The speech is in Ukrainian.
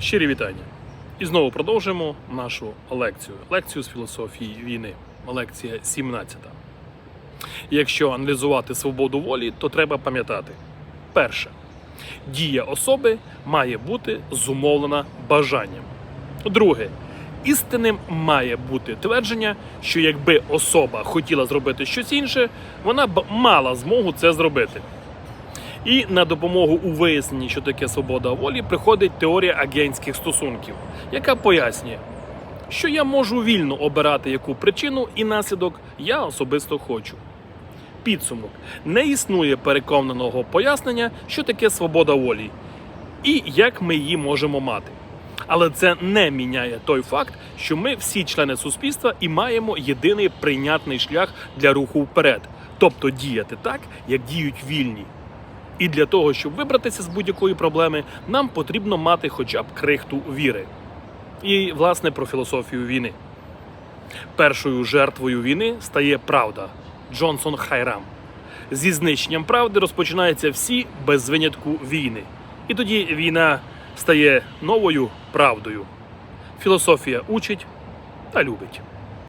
Щирі вітання. І знову продовжимо нашу лекцію. Лекцію з філософії війни. Лекція 17. Якщо аналізувати свободу волі, то треба пам'ятати: перше, дія особи має бути зумовлена бажанням. Друге, істинним має бути твердження, що якби особа хотіла зробити щось інше, вона б мала змогу це зробити. І на допомогу у виясненні, що таке свобода волі, приходить теорія агентських стосунків, яка пояснює, що я можу вільно обирати яку причину і наслідок я особисто хочу. Підсумок не існує переконаного пояснення, що таке свобода волі і як ми її можемо мати. Але це не міняє той факт, що ми всі члени суспільства і маємо єдиний прийнятний шлях для руху вперед, тобто діяти так, як діють вільні. І для того, щоб вибратися з будь-якої проблеми, нам потрібно мати хоча б крихту віри. І, власне, про філософію війни. Першою жертвою війни стає правда Джонсон Хайрам. Зі знищенням правди розпочинаються всі без винятку війни. І тоді війна стає новою правдою. Філософія учить та любить.